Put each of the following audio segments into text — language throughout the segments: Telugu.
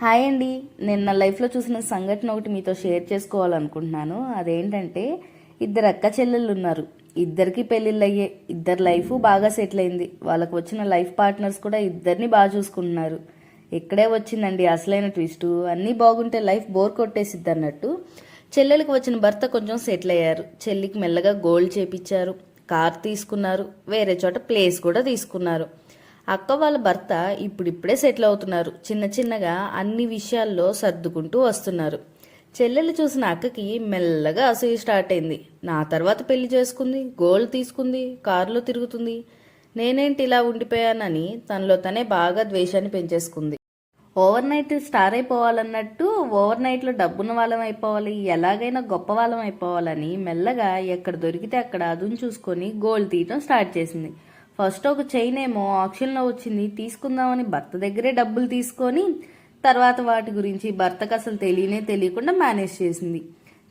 హాయ్ అండి. నేను నా లైఫ్లో చూసిన సంఘటన ఒకటి మీతో షేర్ చేసుకోవాలనుకుంటున్నాను. అదేంటంటే ఇద్దరు అక్క చెల్లెళ్ళు ఉన్నారు. ఇద్దరికి పెళ్ళిళ్ళు అయ్యే ఇద్దరు లైఫ్ బాగా సెటిల్ అయింది. వాళ్ళకు వచ్చిన లైఫ్ పార్ట్నర్స్ కూడా ఇద్దరిని బాగా చూసుకుంటున్నారు. ఇక్కడే వచ్చిందండి అసలైన ట్విస్ట్. అన్నీ బాగుంటే లైఫ్ బోర్ కొట్టేసిద్ది అన్నట్టు. చెల్లెలకు వచ్చిన భర్త కొంచెం సెటిల్ అయ్యారు. చెల్లికి మెల్లగా గోల్డ్ చేపించారు కార్ తీసుకున్నారు. వేరే చోట ప్లేస్ కూడా తీసుకున్నారు. అక్క వాళ్ళ భర్త ఇప్పుడిప్పుడే సెటిల్ అవుతున్నారు. చిన్న చిన్నగా అన్ని విషయాల్లో సర్దుకుంటూ వస్తున్నారు. చెల్లెలు చూసిన అక్కకి మెల్లగా అసూయ స్టార్ట్ అయింది. నా తర్వాత పెళ్ళి చేసుకుంది గోల్డ్ తీసుకుంది కారులో తిరుగుతుంది. నేనేంటి ఇలా ఉండిపోయానని తనలో తనే బాగా ద్వేషాన్ని పెంచేసుకుంది. ఓవర్ నైట్ స్టార్ అయిపోవాలన్నట్టు ఓవర్ నైట్లో డబ్బున్న వాళ్ళం అయిపోవాలి ఎలాగైనా గొప్ప వాళ్ళం అయిపోవాలని మెల్లగా ఎక్కడ దొరికితే అక్కడ అదును చూసుకొని గోల్డ్ తీయటం స్టార్ట్ చేసింది. ఫస్ట్ ఒక చైన్ ఏమో ఆప్షన్లో వచ్చింది తీసుకుందామని భర్త దగ్గరే డబ్బులు తీసుకొని తర్వాత వాటి గురించి భర్తకు అసలు తెలియనే తెలియకుండా మేనేజ్ చేసింది.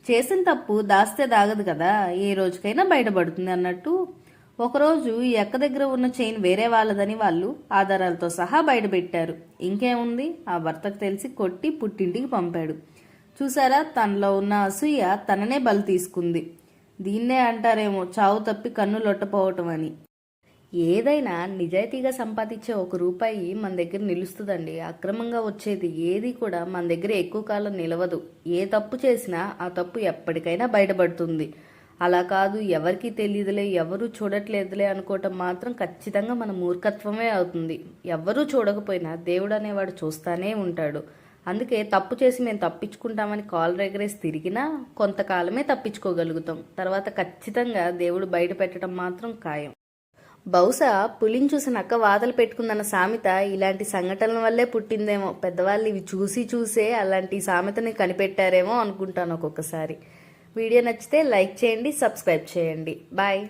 చేసిన తప్పు దాస్తే దాగదు కదా ఏ రోజుకైనా బయటపడుతుంది అన్నట్టు. ఒకరోజు ఈ అక్క దగ్గర ఉన్న చైన్ వేరే వాళ్ళదని వాళ్ళు ఆధారాలతో సహా బయటపెట్టారు ఇంకేముంది? ఆ భర్తకు తెలిసి కొట్టి పుట్టింటికి పంపాడు. చూసారా? తనలో ఉన్న అసూయ తననే బలి తీసుకుంది. దీన్నే అంటారేమో చావు తప్పి కన్ను లొట్టపోవటం అని. ఏదైనా నిజాయితీగా సంపాదించే ఒక రూపాయి మన దగ్గర నిలుస్తుందండి. అక్రమంగా వచ్చేది ఏది కూడా మన దగ్గర ఎక్కువ కాలం నిలవదు. ఏ తప్పు చేసినా ఆ తప్పు ఎప్పటికైనా బయటపడుతుంది. అలా కాదు ఎవరికి తెలియదులే ఎవరు చూడట్లేదులే అనుకోవటం మాత్రం ఖచ్చితంగా మన మూర్ఖత్వమే అవుతుంది. ఎవరూ చూడకపోయినా దేవుడు అనేవాడు చూస్తానే ఉంటాడు. అందుకే తప్పు చేసి మేము తప్పించుకుంటామని కాల్ రెగరేసి తిరిగినా కొంతకాలమే తప్పించుకోగలుగుతాం. తర్వాత ఖచ్చితంగా దేవుడు బయట పెట్టడం మాత్రం ఖాయం. బహుశా పులిని చూసి నక్క వాదలు పెట్టుకుందన్న సామెత ఇలాంటి సంఘటనల వల్లే పుట్టిందేమో. పెద్దవాళ్ళు ఇవి చూసి చూసే అలాంటి సామెతని కనిపెట్టారేమో అనుకుంటాను ఒక్కొక్కసారి. వీడియో నచ్చితే లైక్ చేయండి సబ్స్క్రైబ్ చేయండి. బాయ్.